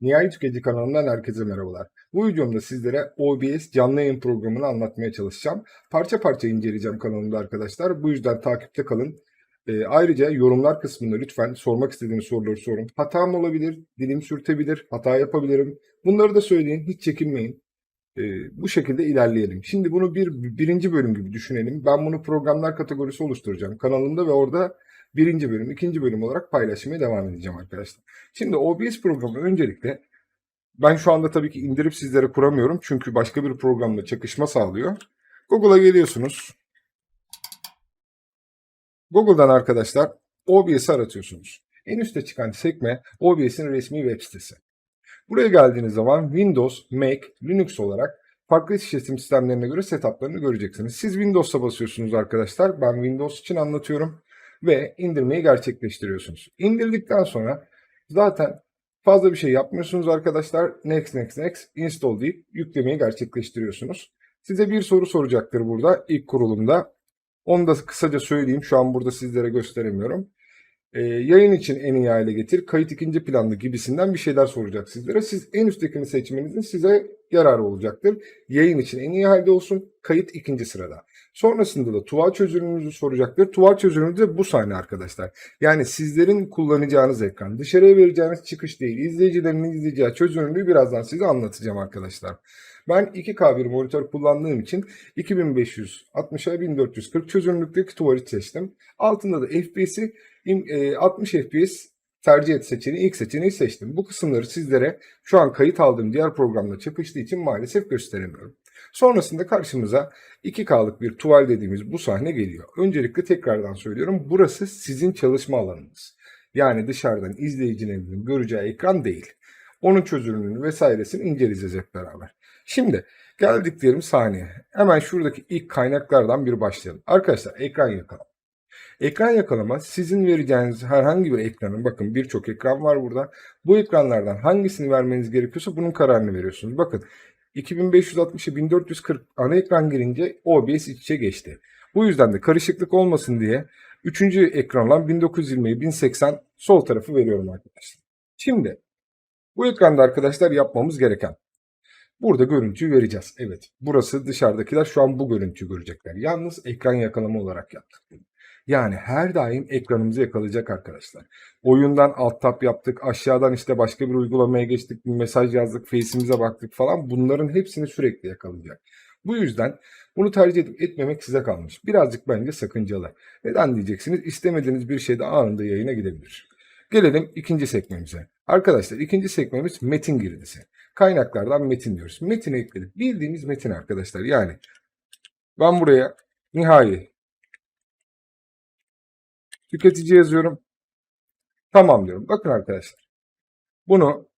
Nihai Tüketici kanalından herkese merhabalar. Bu videomda sizlere OBS canlı yayın programını anlatmaya çalışacağım. Parça parça inceleyeceğim kanalımda arkadaşlar. Bu yüzden takipte kalın. Ee, ayrıca yorumlar kısmında lütfen sormak istediğiniz soruları sorun. Hatam olabilir, dilim sürtebilir, hata yapabilirim. Bunları da söyleyin, hiç çekinmeyin. Ee, bu şekilde ilerleyelim. Şimdi bunu bir birinci bölüm gibi düşünelim. Ben bunu programlar kategorisi oluşturacağım kanalımda ve orada birinci bölüm, ikinci bölüm olarak paylaşmaya devam edeceğim arkadaşlar. Şimdi OBS programı öncelikle ben şu anda tabii ki indirip sizlere kuramıyorum. Çünkü başka bir programla çakışma sağlıyor. Google'a geliyorsunuz. Google'dan arkadaşlar OBS'i aratıyorsunuz. En üstte çıkan sekme OBS'in resmi web sitesi. Buraya geldiğiniz zaman Windows, Mac, Linux olarak farklı işletim sistemlerine göre setuplarını göreceksiniz. Siz Windows'a basıyorsunuz arkadaşlar. Ben Windows için anlatıyorum. Ve indirmeyi gerçekleştiriyorsunuz. İndirdikten sonra zaten fazla bir şey yapmıyorsunuz arkadaşlar. Next, next, next, install deyip yüklemeyi gerçekleştiriyorsunuz. Size bir soru soracaktır burada ilk kurulumda. Onu da kısaca söyleyeyim. Şu an burada sizlere gösteremiyorum. Ee, yayın için en iyi hale getir, kayıt ikinci planlı gibisinden bir şeyler soracak sizlere. Siz en üsttekini seçmenizin size yararı olacaktır. Yayın için en iyi halde olsun, kayıt ikinci sırada. Sonrasında da tuval çözünürlüğünüzü soracaktır. Tuval çözünürlüğü de bu sahne arkadaşlar. Yani sizlerin kullanacağınız ekran. Dışarıya vereceğiniz çıkış değil. İzleyicilerin izleyeceği çözünürlüğü birazdan size anlatacağım arkadaşlar. Ben 2K bir monitör kullandığım için 2560'a 1440 çözünürlükteki tuvali seçtim. Altında da FPS'i 60 FPS tercih et seçeneği ilk seçeneği seçtim. Bu kısımları sizlere şu an kayıt aldığım diğer programla çakıştığı için maalesef gösteremiyorum. Sonrasında karşımıza 2K'lık bir tuval dediğimiz bu sahne geliyor. Öncelikle tekrardan söylüyorum burası sizin çalışma alanınız. Yani dışarıdan izleyicilerinizin göreceği ekran değil. Onun çözünürlüğünü vesairesini inceleyeceğiz hep beraber. Şimdi geldik diyelim sahneye. Hemen şuradaki ilk kaynaklardan bir başlayalım. Arkadaşlar ekran yakalama. Ekran yakalama sizin vereceğiniz herhangi bir ekranın bakın birçok ekran var burada. Bu ekranlardan hangisini vermeniz gerekiyorsa bunun kararını veriyorsunuz. Bakın 2560'ı 1440 ana ekran girince OBS iç içe geçti. Bu yüzden de karışıklık olmasın diye 3. ekran olan 1920'yi 1080 sol tarafı veriyorum arkadaşlar. Şimdi bu ekranda arkadaşlar yapmamız gereken Burada görüntüyü vereceğiz. Evet. Burası dışarıdakiler şu an bu görüntüyü görecekler. Yalnız ekran yakalama olarak yaptık. Yani her daim ekranımızı yakalayacak arkadaşlar. Oyundan alt tab yaptık. Aşağıdan işte başka bir uygulamaya geçtik. Bir mesaj yazdık. Face'imize baktık falan. Bunların hepsini sürekli yakalayacak. Bu yüzden bunu tercih edip etmemek size kalmış. Birazcık bence sakıncalı. Neden diyeceksiniz? İstemediğiniz bir şeyde anında yayına gidebilir. Gelelim ikinci sekmemize. Arkadaşlar ikinci sekmemiz metin girdisi. Kaynaklardan metin diyoruz. Metin ekledik. Bildiğimiz metin arkadaşlar. Yani ben buraya nihai tüketici yazıyorum. Tamam diyorum. Bakın arkadaşlar. Bunu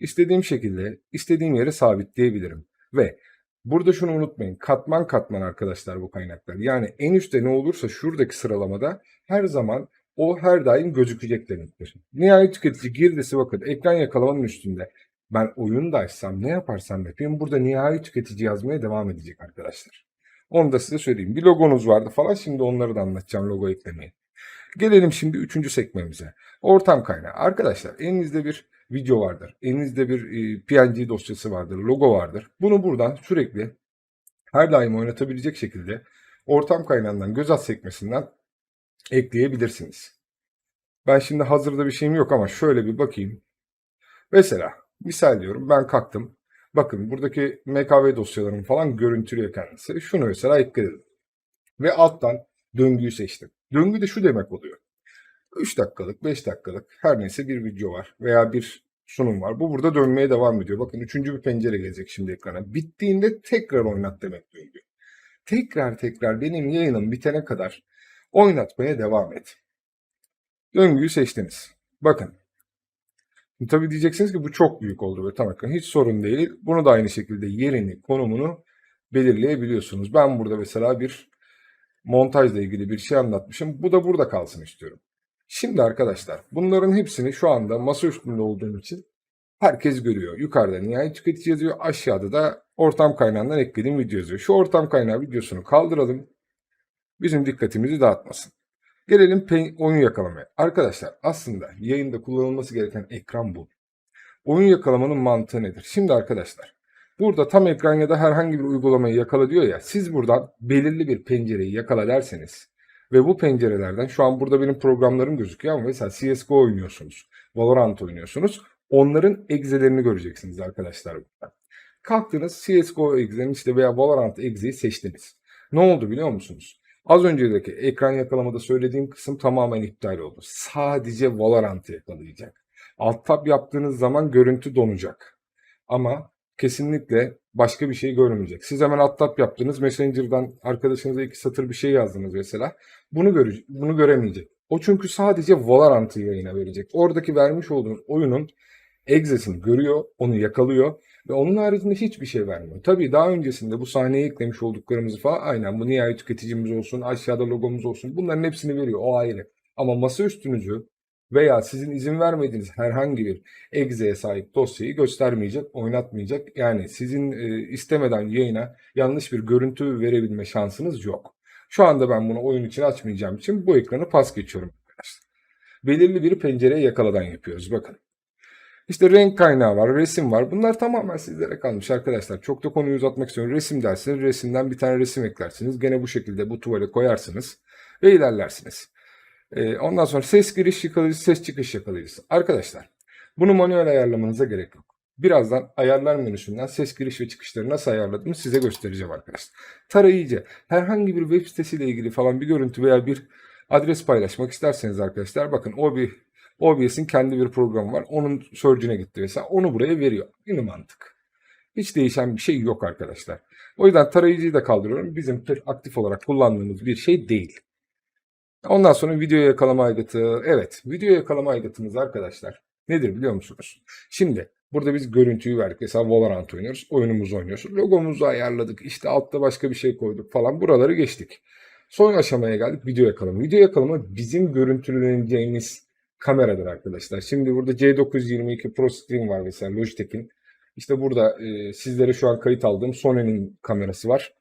istediğim şekilde istediğim yere sabitleyebilirim. Ve burada şunu unutmayın. Katman katman arkadaşlar bu kaynaklar. Yani en üstte ne olursa şuradaki sıralamada her zaman o her daim gözükecek demektir. Nihai tüketici girdisi bakın ekran yakalamanın üstünde. Ben oyun da açsam ne yaparsam yapayım burada nihai tüketici yazmaya devam edecek arkadaşlar. Onu da size söyleyeyim. Bir logonuz vardı falan şimdi onları da anlatacağım logo eklemeyi. Gelelim şimdi üçüncü sekmemize. Ortam kaynağı. Arkadaşlar elinizde bir video vardır. Elinizde bir e, PNG dosyası vardır. Logo vardır. Bunu buradan sürekli her daim oynatabilecek şekilde ortam kaynağından göz at sekmesinden ekleyebilirsiniz. Ben şimdi hazırda bir şeyim yok ama şöyle bir bakayım. Mesela misal diyorum ben kalktım. Bakın buradaki MKV dosyalarım falan görüntülüyor kendisi. Şunu mesela ekledim. Ve alttan döngüyü seçtim. Döngü de şu demek oluyor. 3 dakikalık, 5 dakikalık her neyse bir video var veya bir sunum var. Bu burada dönmeye devam ediyor. Bakın üçüncü bir pencere gelecek şimdi ekrana. Bittiğinde tekrar oynat demek döngü. Tekrar tekrar benim yayınım bitene kadar oynatmaya devam et. Döngüyü seçtiniz. Bakın. Tabi diyeceksiniz ki bu çok büyük oldu ve tamam hiç sorun değil. Bunu da aynı şekilde yerini, konumunu belirleyebiliyorsunuz. Ben burada mesela bir montajla ilgili bir şey anlatmışım. Bu da burada kalsın istiyorum. Şimdi arkadaşlar bunların hepsini şu anda masa üstünde olduğum için herkes görüyor. Yukarıda nihai tüketici yazıyor. Aşağıda da ortam kaynağından eklediğim video yazıyor. Şu ortam kaynağı videosunu kaldıralım. Bizim dikkatimizi dağıtmasın. Gelelim oyun yakalamaya. Arkadaşlar aslında yayında kullanılması gereken ekran bu. Oyun yakalamanın mantığı nedir? Şimdi arkadaşlar burada tam ekran ya da herhangi bir uygulamayı yakala diyor ya siz buradan belirli bir pencereyi yakala derseniz ve bu pencerelerden şu an burada benim programlarım gözüküyor ama mesela CSGO oynuyorsunuz, Valorant oynuyorsunuz. Onların egzelerini göreceksiniz arkadaşlar burada. Kalktınız CSGO egzeni işte veya Valorant egzeyi seçtiniz. Ne oldu biliyor musunuz? Az önceki ekran yakalamada söylediğim kısım tamamen iptal oldu. Sadece Valorant'ı yakalayacak. Alt tab yaptığınız zaman görüntü donacak. Ama kesinlikle başka bir şey görmeyecek. Siz hemen alt tab yaptınız. Messenger'dan arkadaşınıza iki satır bir şey yazdınız mesela. Bunu göre bunu göremeyecek. O çünkü sadece Valorant'ı yayına verecek. Oradaki vermiş olduğunuz oyunun egzesini görüyor, onu yakalıyor ve onun haricinde hiçbir şey vermiyor. Tabii daha öncesinde bu sahneye eklemiş olduklarımızı falan aynen bu nihai tüketicimiz olsun, aşağıda logomuz olsun bunların hepsini veriyor. O ayrı. Ama masa üstünüzü veya sizin izin vermediğiniz herhangi bir egzeye sahip dosyayı göstermeyecek, oynatmayacak. Yani sizin e, istemeden yayına yanlış bir görüntü verebilme şansınız yok. Şu anda ben bunu oyun için açmayacağım için bu ekranı pas geçiyorum arkadaşlar. Belirli bir pencereye yakaladan yapıyoruz. Bakın. İşte renk kaynağı var, resim var. Bunlar tamamen sizlere kalmış arkadaşlar. Çok da konuyu uzatmak istiyorum. Resim dersiniz, resimden bir tane resim eklersiniz. Gene bu şekilde bu tuvale koyarsınız ve ilerlersiniz. Ee, ondan sonra ses giriş yakalayıcısı, ses çıkış yakalayıcısı. Arkadaşlar bunu manuel ayarlamanıza gerek yok. Birazdan ayarlar menüsünden ses giriş ve çıkışları nasıl ayarladığımı size göstereceğim arkadaşlar. Tarayıcı herhangi bir web sitesiyle ilgili falan bir görüntü veya bir adres paylaşmak isterseniz arkadaşlar bakın o bir OBS'in kendi bir programı var. Onun search'üne gitti mesela. Onu buraya veriyor. Aynı mantık. Hiç değişen bir şey yok arkadaşlar. O yüzden tarayıcıyı da kaldırıyorum. Bizim aktif olarak kullandığımız bir şey değil. Ondan sonra video yakalama aygıtı. Evet, video yakalama aygıtımız arkadaşlar nedir biliyor musunuz? Şimdi burada biz görüntüyü verdik. Mesela Valorant oynuyoruz. Oyunumuzu oynuyoruz. Logomuzu ayarladık. İşte altta başka bir şey koyduk falan. Buraları geçtik. Son aşamaya geldik video yakalama. Video yakalama bizim görüntüleneceğimiz kameradır arkadaşlar. Şimdi burada C922 Pro Stream var mesela Logitech'in. İşte burada e, sizlere şu an kayıt aldığım Sony'nin kamerası var.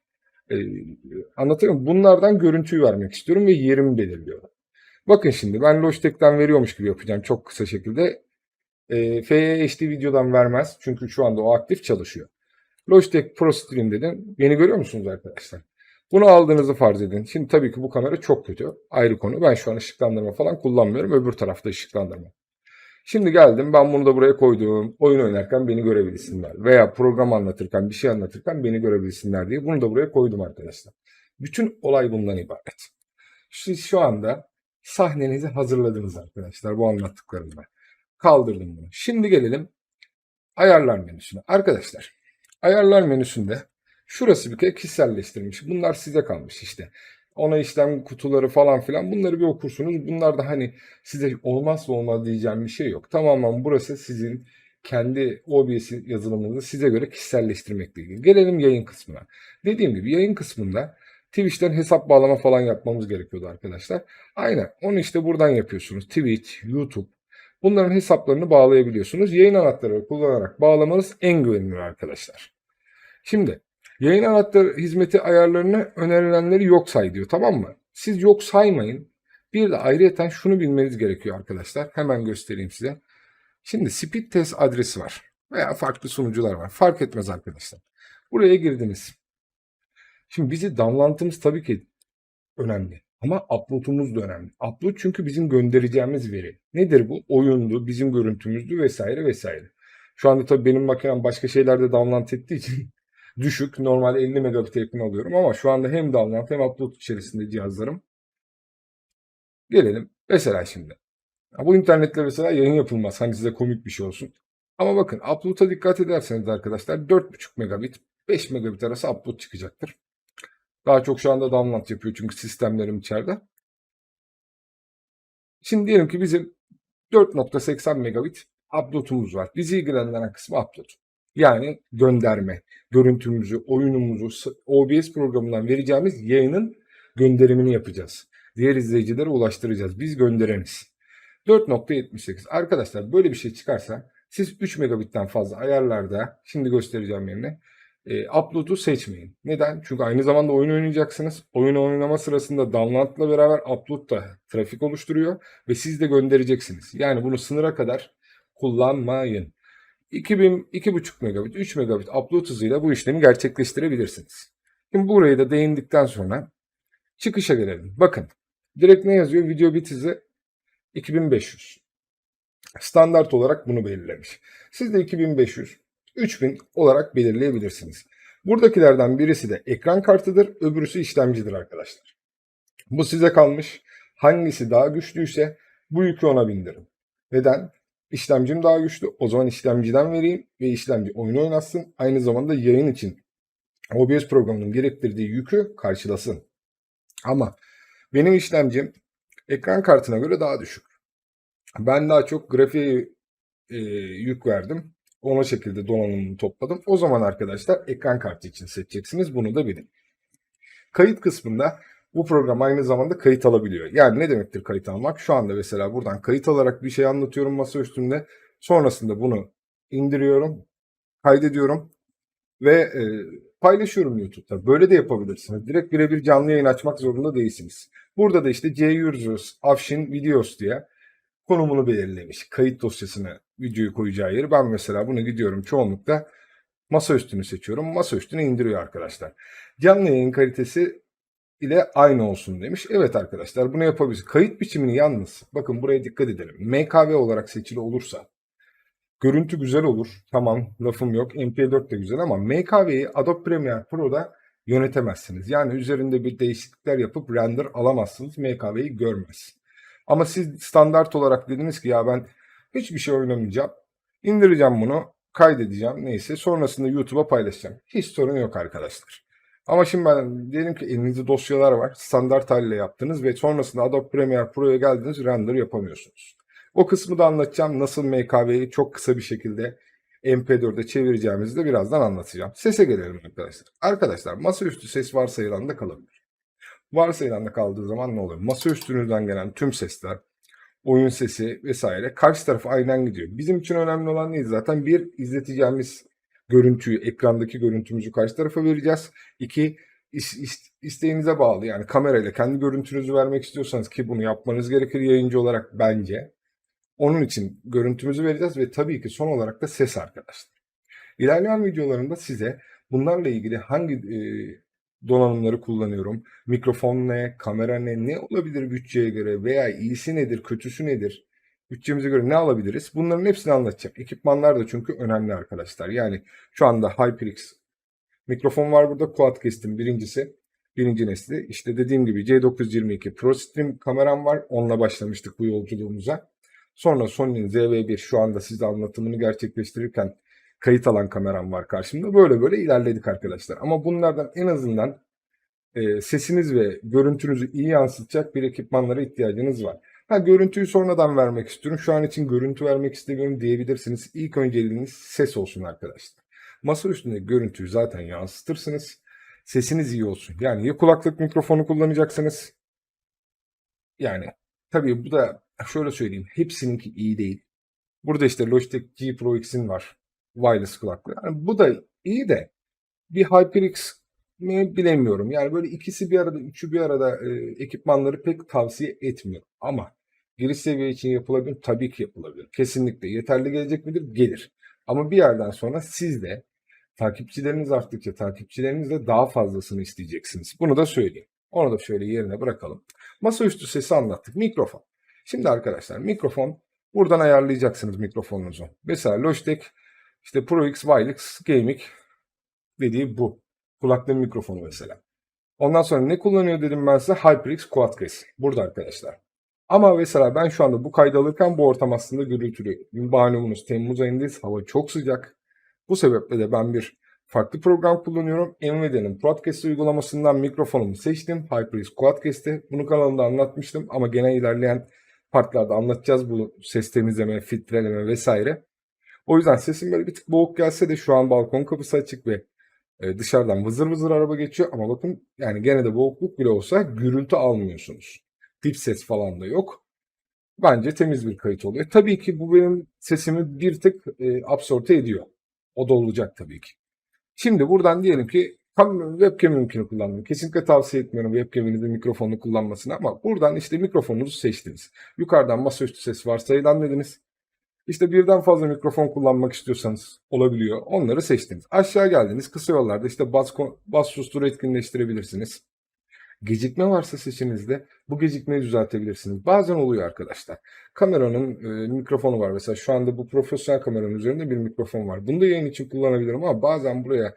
E, anlatıyor muyum? Bunlardan görüntüyü vermek istiyorum ve yerimi belirliyorum. Bakın şimdi ben Logitech'ten veriyormuş gibi yapacağım çok kısa şekilde. E, FHD videodan vermez çünkü şu anda o aktif çalışıyor. Logitech Pro Stream dedim. Beni görüyor musunuz arkadaşlar? Bunu aldığınızı farz edin. Şimdi tabii ki bu kamera çok kötü. Ayrı konu. Ben şu an ışıklandırma falan kullanmıyorum. Öbür tarafta ışıklandırma. Şimdi geldim ben bunu da buraya koydum. Oyun oynarken beni görebilsinler. Veya program anlatırken bir şey anlatırken beni görebilsinler diye bunu da buraya koydum arkadaşlar. Bütün olay bundan ibaret. Siz şu anda sahnenizi hazırladınız arkadaşlar bu anlattıklarımla. Kaldırdım bunu. Şimdi gelelim ayarlar menüsüne. Arkadaşlar ayarlar menüsünde Şurası bir kere kişiselleştirilmiş. Bunlar size kalmış işte. Ona işlem kutuları falan filan bunları bir okursunuz. Bunlar da hani size olmazsa olmaz diyeceğim bir şey yok. Tamamen burası sizin kendi OBS yazılımınızı size göre kişiselleştirmekle ilgili. Gelelim yayın kısmına. Dediğim gibi yayın kısmında Twitch'ten hesap bağlama falan yapmamız gerekiyordu arkadaşlar. Aynen onu işte buradan yapıyorsunuz. Twitch, YouTube bunların hesaplarını bağlayabiliyorsunuz. Yayın anahtarları kullanarak bağlamanız en güvenilir arkadaşlar. Şimdi Yayın anahtarı hizmeti ayarlarını önerilenleri yok say diyor tamam mı? Siz yok saymayın. Bir de ayrıyeten şunu bilmeniz gerekiyor arkadaşlar. Hemen göstereyim size. Şimdi speed test adresi var. Veya farklı sunucular var. Fark etmez arkadaşlar. Buraya girdiniz. Şimdi bizi damlantımız tabii ki önemli. Ama upload'umuz da önemli. Upload çünkü bizim göndereceğimiz veri. Nedir bu? Oyundu, bizim görüntümüzdü vesaire vesaire. Şu anda tabii benim makinem başka şeylerde download ettiği için düşük. Normalde 50 megabit yakın alıyorum ama şu anda hem download hem upload içerisinde cihazlarım. Gelelim mesela şimdi. Bu internetle mesela yayın yapılmaz. Hani size komik bir şey olsun. Ama bakın upload'a dikkat ederseniz arkadaşlar 4.5 megabit 5 megabit arası upload çıkacaktır. Daha çok şu anda download yapıyor çünkü sistemlerim içeride. Şimdi diyelim ki bizim 4.80 megabit upload'umuz var. Bizi ilgilendiren kısmı upload. Yani gönderme, görüntümüzü, oyunumuzu OBS programından vereceğimiz yayının gönderimini yapacağız. Diğer izleyicilere ulaştıracağız. Biz göndereniz. 4.78. Arkadaşlar böyle bir şey çıkarsa siz 3 megabitten fazla ayarlarda şimdi göstereceğim yerine e, upload'u seçmeyin. Neden? Çünkü aynı zamanda oyun oynayacaksınız. Oyun oynama sırasında download'la beraber upload da trafik oluşturuyor ve siz de göndereceksiniz. Yani bunu sınıra kadar kullanmayın. 2000, 2.5 megabit, 3 megabit upload hızıyla bu işlemi gerçekleştirebilirsiniz. Şimdi burayı da değindikten sonra çıkışa gelelim. Bakın direkt ne yazıyor? Video bit hızı 2500. Standart olarak bunu belirlemiş. Siz de 2500, 3000 olarak belirleyebilirsiniz. Buradakilerden birisi de ekran kartıdır, öbürüsü işlemcidir arkadaşlar. Bu size kalmış. Hangisi daha güçlüyse bu yükü ona bindirin. Neden? İşlemcim daha güçlü. O zaman işlemciden vereyim ve işlemci oyunu oynatsın. Aynı zamanda yayın için OBS programının gerektirdiği yükü karşılasın. Ama benim işlemcim ekran kartına göre daha düşük. Ben daha çok grafiğe e, yük verdim. Ona şekilde donanımını topladım. O zaman arkadaşlar ekran kartı için seçeceksiniz. Bunu da bilin. Kayıt kısmında bu program aynı zamanda kayıt alabiliyor. Yani ne demektir kayıt almak? Şu anda mesela buradan kayıt alarak bir şey anlatıyorum masa üstünde. Sonrasında bunu indiriyorum, kaydediyorum ve e, paylaşıyorum YouTube'da. Böyle de yapabilirsiniz. Direkt birebir canlı yayın açmak zorunda değilsiniz. Burada da işte C-Users, Afshin Videos diye konumunu belirlemiş. Kayıt dosyasına videoyu koyacağı yeri. Ben mesela bunu gidiyorum çoğunlukla masa üstünü seçiyorum. Masa üstüne indiriyor arkadaşlar. Canlı yayın kalitesi ile aynı olsun demiş. Evet arkadaşlar bunu yapabiliriz. Kayıt biçimini yalnız bakın buraya dikkat edelim. MKV olarak seçili olursa görüntü güzel olur. Tamam lafım yok. MP4 de güzel ama MKV'yi Adobe Premiere Pro'da yönetemezsiniz. Yani üzerinde bir değişiklikler yapıp render alamazsınız. MKV'yi görmez. Ama siz standart olarak dediniz ki ya ben hiçbir şey oynamayacağım. İndireceğim bunu, kaydedeceğim neyse. Sonrasında YouTube'a paylaşacağım. Hiç sorun yok arkadaşlar. Ama şimdi ben diyelim ki elinizde dosyalar var. Standart haliyle yaptınız ve sonrasında Adobe Premiere Pro'ya geldiniz render yapamıyorsunuz. O kısmı da anlatacağım. Nasıl MKV'yi çok kısa bir şekilde MP4'e çevireceğimizi de birazdan anlatacağım. Sese gelelim arkadaşlar. Arkadaşlar masaüstü ses varsayılan da kalabilir. Varsayılan da kaldığı zaman ne oluyor? Masaüstünüzden gelen tüm sesler, oyun sesi vesaire karşı tarafa aynen gidiyor. Bizim için önemli olan neydi zaten? Bir, izleteceğimiz görüntüyü, ekrandaki görüntümüzü karşı tarafa vereceğiz. İki, is- is- isteğinize bağlı. Yani kamerayla kendi görüntünüzü vermek istiyorsanız ki bunu yapmanız gerekir yayıncı olarak bence. Onun için görüntümüzü vereceğiz ve tabii ki son olarak da ses arkadaşlar. İlerleyen videolarımda size bunlarla ilgili hangi e, donanımları kullanıyorum, mikrofon ne, kamera ne, ne olabilir bütçeye göre veya iyisi nedir, kötüsü nedir, bütçemize göre ne alabiliriz? Bunların hepsini anlatacağım. Ekipmanlar da çünkü önemli arkadaşlar. Yani şu anda HyperX mikrofon var burada. Quadcast'in birincisi. Birinci nesli. İşte dediğim gibi C922 Pro Stream kameram var. Onunla başlamıştık bu yolculuğumuza. Sonra Sony'nin ZV-1 şu anda size anlatımını gerçekleştirirken kayıt alan kameram var karşımda. Böyle böyle ilerledik arkadaşlar. Ama bunlardan en azından e, sesiniz ve görüntünüzü iyi yansıtacak bir ekipmanlara ihtiyacınız var. Ha görüntüyü sonradan vermek istiyorum. Şu an için görüntü vermek istemiyorum diyebilirsiniz. İlk önceliğiniz ses olsun arkadaşlar. Masa üstünde görüntüyü zaten yansıtırsınız. Sesiniz iyi olsun. Yani ya kulaklık mikrofonu kullanacaksınız. Yani tabii bu da şöyle söyleyeyim. Hepsininki iyi değil. Burada işte Logitech G Pro X'in var. Wireless kulaklığı. Yani bu da iyi de bir HyperX mi bilemiyorum. Yani böyle ikisi bir arada, üçü bir arada e, ekipmanları pek tavsiye etmiyorum. Ama giriş seviye için yapılabilir. Tabii ki yapılabilir. Kesinlikle. Yeterli gelecek midir? Gelir. Ama bir yerden sonra siz de takipçileriniz arttıkça takipçilerinizle daha fazlasını isteyeceksiniz. Bunu da söyleyeyim. Onu da şöyle yerine bırakalım. Masaüstü sesi anlattık. Mikrofon. Şimdi arkadaşlar mikrofon buradan ayarlayacaksınız mikrofonunuzu. Mesela Logitech işte Pro X Wireless Gaming dediği bu. Kulaklığın mikrofonu mesela. Ondan sonra ne kullanıyor dedim ben size? HyperX Quadcast. Burada arkadaşlar. Ama mesela ben şu anda bu kaydı alırken bu ortam aslında gürültülü. Malumunuz Temmuz ayındayız. Hava çok sıcak. Bu sebeple de ben bir farklı program kullanıyorum. Nvidia'nın Podcast uygulamasından mikrofonumu seçtim. HyperX Quadcast'te. Bunu kanalımda anlatmıştım ama gene ilerleyen partlarda anlatacağız bu ses temizleme, filtreleme vesaire. O yüzden sesim böyle bir tık boğuk gelse de şu an balkon kapısı açık ve e, dışarıdan vızır vızır araba geçiyor ama bakın yani gene de boğukluk bile olsa gürültü almıyorsunuz. Dip ses falan da yok. Bence temiz bir kayıt oluyor. Tabii ki bu benim sesimi bir tık e, absorte ediyor. O da olacak tabii ki. Şimdi buradan diyelim ki webcam'inkini kullandım. Kesinlikle tavsiye etmiyorum webcam'inizin mikrofonunu kullanmasını ama buradan işte mikrofonunuzu seçtiniz. Yukarıdan masaüstü ses varsayılan dediniz. İşte birden fazla mikrofon kullanmak istiyorsanız olabiliyor. Onları seçtiniz. Aşağı geldiniz. Kısa yollarda işte bas, bas susturu etkinleştirebilirsiniz. Gecikme varsa seçinizde bu gecikmeyi düzeltebilirsiniz. Bazen oluyor arkadaşlar. Kameranın e, mikrofonu var. Mesela şu anda bu profesyonel kameranın üzerinde bir mikrofon var. Bunu da yayın için kullanabilirim ama bazen buraya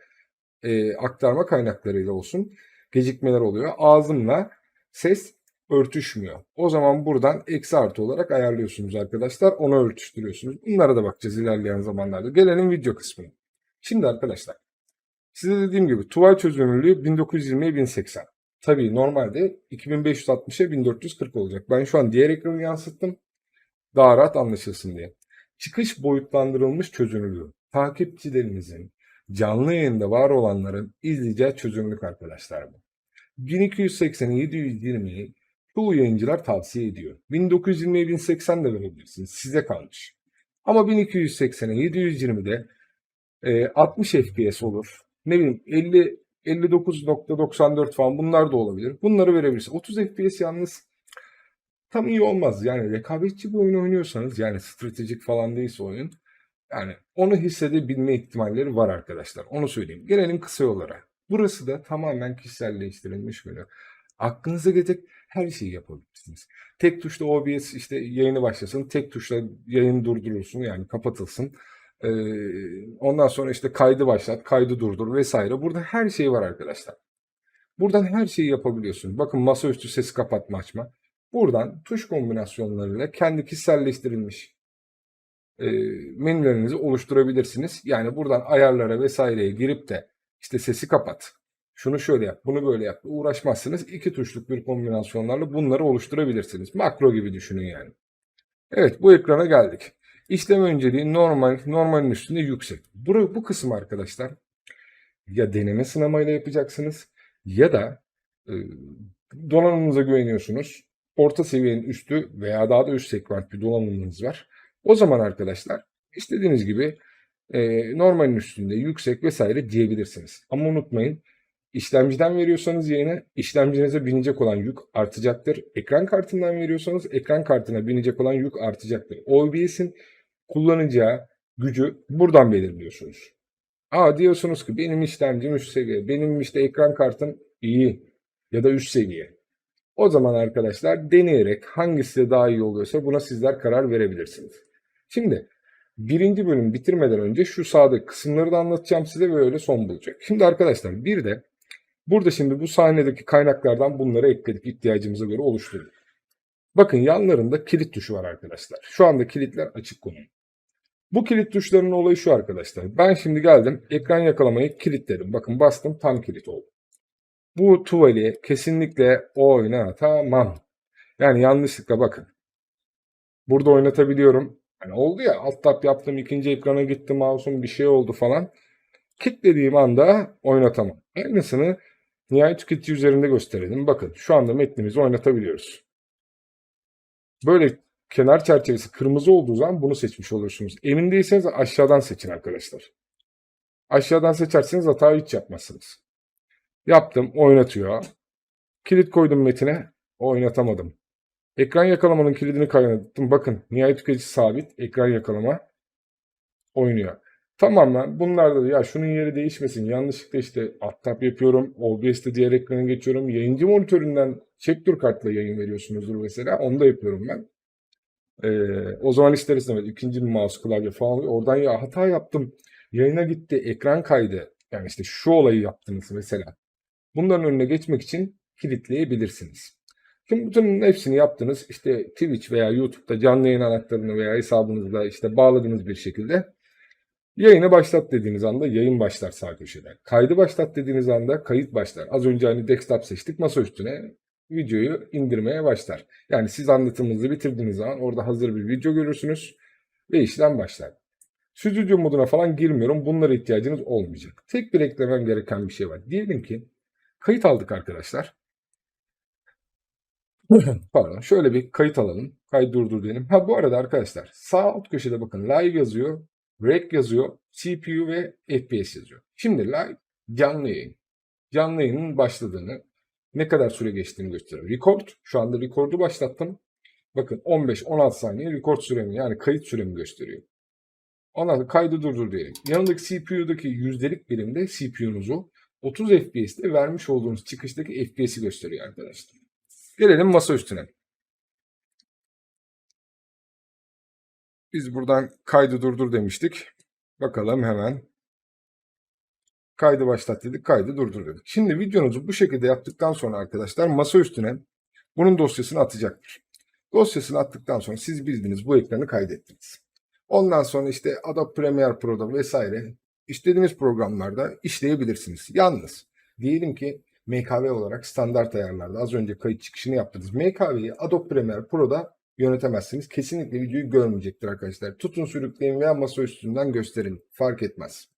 e, aktarma kaynaklarıyla olsun gecikmeler oluyor. Ağzımla ses örtüşmüyor. O zaman buradan eksi artı olarak ayarlıyorsunuz arkadaşlar. Onu örtüştürüyorsunuz. Bunlara da bakacağız ilerleyen zamanlarda. Gelelim video kısmına. Şimdi arkadaşlar size dediğim gibi tuval çözünürlüğü 1920'ye 1080. Tabii normalde 2560'a 1440 olacak. Ben şu an diğer ekranı yansıttım. Daha rahat anlaşılsın diye. Çıkış boyutlandırılmış çözünürlüğü. Takipçilerinizin canlı yayında var olanların izleyeceği çözünürlük arkadaşlar bu. 1280'i 720'yi çoğu yayıncılar tavsiye ediyor. 1920'ye 1080 de verebilirsiniz. Size kalmış. Ama 1280'e 720'de e, 60 FPS olur. Ne bileyim 50 59.94 falan bunlar da olabilir. Bunları verebilirsiniz. 30 FPS yalnız tam iyi olmaz. Yani rekabetçi bir oyun oynuyorsanız yani stratejik falan değilse oyun yani onu hissedebilme ihtimalleri var arkadaşlar. Onu söyleyeyim. Gelelim kısa yollara. Burası da tamamen kişiselleştirilmiş menü. Aklınıza gelecek her şeyi yapabilirsiniz. Tek tuşla OBS işte yayını başlasın. Tek tuşla yayın durdurulsun yani kapatılsın. Ee, ondan sonra işte kaydı başlat, kaydı durdur vesaire. Burada her şey var arkadaşlar. Buradan her şeyi yapabiliyorsunuz. Bakın masaüstü sesi kapatma açma. Buradan tuş kombinasyonlarıyla kendi kişiselleştirilmiş e, menülerinizi oluşturabilirsiniz. Yani buradan ayarlara vesaireye girip de işte sesi kapat, şunu şöyle yap, bunu böyle yap uğraşmazsınız. İki tuşluk bir kombinasyonlarla bunları oluşturabilirsiniz. Makro gibi düşünün yani. Evet bu ekrana geldik. İşlem önceliği normal, normalin üstünde yüksek. Bu, bu kısım arkadaşlar ya deneme sınamayla yapacaksınız ya da e, donanımınıza güveniyorsunuz. Orta seviyenin üstü veya daha da üst segment bir donanımınız var. O zaman arkadaşlar istediğiniz gibi e, normalin üstünde yüksek vesaire diyebilirsiniz. Ama unutmayın işlemciden veriyorsanız yayını işlemcinize binecek olan yük artacaktır. Ekran kartından veriyorsanız ekran kartına binecek olan yük artacaktır. OBS'in kullanacağı gücü buradan belirliyorsunuz. Aa diyorsunuz ki benim işlemcim üst seviye, benim işte ekran kartım iyi ya da üst seviye. O zaman arkadaşlar deneyerek hangisi daha iyi oluyorsa buna sizler karar verebilirsiniz. Şimdi birinci bölüm bitirmeden önce şu sağdaki kısımları da anlatacağım size ve öyle son bulacak. Şimdi arkadaşlar bir de burada şimdi bu sahnedeki kaynaklardan bunları ekledik ihtiyacımıza göre oluşturduk. Bakın yanlarında kilit tuşu var arkadaşlar. Şu anda kilitler açık konu. Bu kilit tuşlarının olayı şu arkadaşlar. Ben şimdi geldim ekran yakalamayı kilitledim. Bakın bastım tam kilit oldu. Bu tuvali kesinlikle oynatamam. Yani yanlışlıkla bakın. Burada oynatabiliyorum. Hani oldu ya alt tab yaptım ikinci ekrana gittim mouse'um bir şey oldu falan. Kilitlediğim anda oynatamam. Aynısını nihayet tüketici üzerinde gösterelim. Bakın şu anda metnimizi oynatabiliyoruz. Böyle kenar çerçevesi kırmızı olduğu zaman bunu seçmiş olursunuz. Emin değilseniz aşağıdan seçin arkadaşlar. Aşağıdan seçerseniz hata hiç yapmazsınız. Yaptım, oynatıyor. Kilit koydum metine, oynatamadım. Ekran yakalamanın kilidini kaynattım. Bakın, nihayet tüketici sabit, ekran yakalama oynuyor. Tamamen bunlarda da ya şunun yeri değişmesin. Yanlışlıkla işte alt tab yapıyorum. OBS'te diğer ekrana geçiyorum. Yayıncı monitöründen çektur kartla yayın veriyorsunuzdur mesela. Onu da yapıyorum ben. Ee, o zaman ister istemez ikinci bir mouse klavye falan oluyor. Oradan ya hata yaptım. Yayına gitti. Ekran kaydı. Yani işte şu olayı yaptınız mesela. Bunların önüne geçmek için kilitleyebilirsiniz. Şimdi bütün hepsini yaptınız. İşte Twitch veya YouTube'da canlı yayın anahtarını veya hesabınızla işte bağladığınız bir şekilde yayını başlat dediğiniz anda yayın başlar sağ köşede. Kaydı başlat dediğiniz anda kayıt başlar. Az önce hani desktop seçtik masa üstüne videoyu indirmeye başlar. Yani siz anlatımınızı bitirdiğiniz zaman orada hazır bir video görürsünüz ve işlem başlar. Stüdyo moduna falan girmiyorum. Bunlara ihtiyacınız olmayacak. Tek bir eklemem gereken bir şey var. Diyelim ki kayıt aldık arkadaşlar. Pardon. Şöyle bir kayıt alalım. Kaydı durdur diyelim. Ha bu arada arkadaşlar sağ alt köşede bakın live yazıyor. Rec yazıyor. CPU ve FPS yazıyor. Şimdi live canlı yayın. Canlı yayının başladığını ne kadar süre geçtiğini gösteriyor. Record. Şu anda record'u başlattım. Bakın 15-16 saniye record süremi yani kayıt süremi gösteriyor. Ondan sonra kaydı durdur diyelim. Yanındaki CPU'daki yüzdelik birimde CPU'nuzu 30 FPS'te vermiş olduğunuz çıkıştaki FPS'i gösteriyor arkadaşlar. Gelelim masa üstüne. Biz buradan kaydı durdur demiştik. Bakalım hemen. Kaydı başlat dedik, kaydı durdur dedik. Şimdi videonuzu bu şekilde yaptıktan sonra arkadaşlar masa üstüne bunun dosyasını atacaktır. Dosyasını attıktan sonra siz bildiğiniz bu ekranı kaydettiniz. Ondan sonra işte Adobe Premiere Pro'da vesaire istediğiniz programlarda işleyebilirsiniz. Yalnız diyelim ki MKV olarak standart ayarlarda az önce kayıt çıkışını yaptınız. MKV'yi Adobe Premiere Pro'da yönetemezsiniz. Kesinlikle videoyu görmeyecektir arkadaşlar. Tutun sürükleyin veya masa üstünden gösterin. Fark etmez.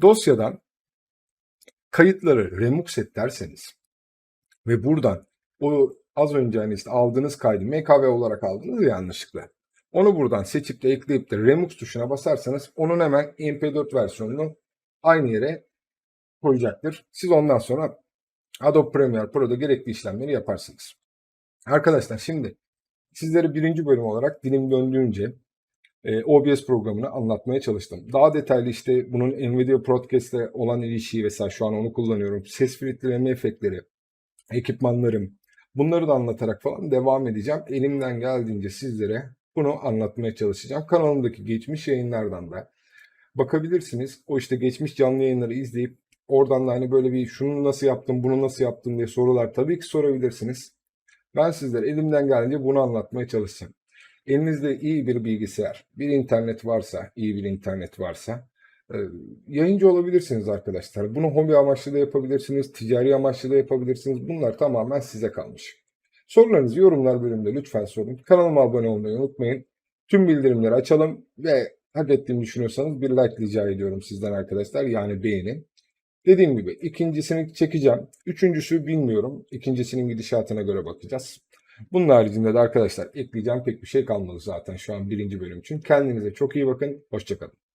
Dosyadan kayıtları remux et derseniz ve buradan o az önce hani işte aldığınız kaydı MKV olarak aldınız ya yanlışlıkla. Onu buradan seçip de ekleyip de remux tuşuna basarsanız onun hemen MP4 versiyonunu aynı yere koyacaktır. Siz ondan sonra Adobe Premiere Pro'da gerekli işlemleri yaparsınız. Arkadaşlar şimdi sizlere birinci bölüm olarak dilim döndüğünce e, OBS programını anlatmaya çalıştım. Daha detaylı işte bunun Nvidia Broadcast'le olan ilişiği vesaire şu an onu kullanıyorum. Ses filtreleme efektleri, ekipmanlarım bunları da anlatarak falan devam edeceğim. Elimden geldiğince sizlere bunu anlatmaya çalışacağım. Kanalımdaki geçmiş yayınlardan da bakabilirsiniz. O işte geçmiş canlı yayınları izleyip oradan da hani böyle bir şunu nasıl yaptım, bunu nasıl yaptım diye sorular tabii ki sorabilirsiniz. Ben sizlere elimden geldiğince bunu anlatmaya çalışacağım. Elinizde iyi bir bilgisayar, bir internet varsa, iyi bir internet varsa yayıncı olabilirsiniz arkadaşlar. Bunu hobi amaçlı da yapabilirsiniz, ticari amaçlı da yapabilirsiniz. Bunlar tamamen size kalmış. Sorularınızı yorumlar bölümünde lütfen sorun. Kanalıma abone olmayı unutmayın. Tüm bildirimleri açalım ve hak ettiğimi düşünüyorsanız bir like rica ediyorum sizden arkadaşlar. Yani beğenin. Dediğim gibi ikincisini çekeceğim. Üçüncüsü bilmiyorum. İkincisinin gidişatına göre bakacağız. Bunun haricinde de arkadaşlar ekleyeceğim pek bir şey kalmadı zaten şu an birinci bölüm için. Kendinize çok iyi bakın. Hoşçakalın.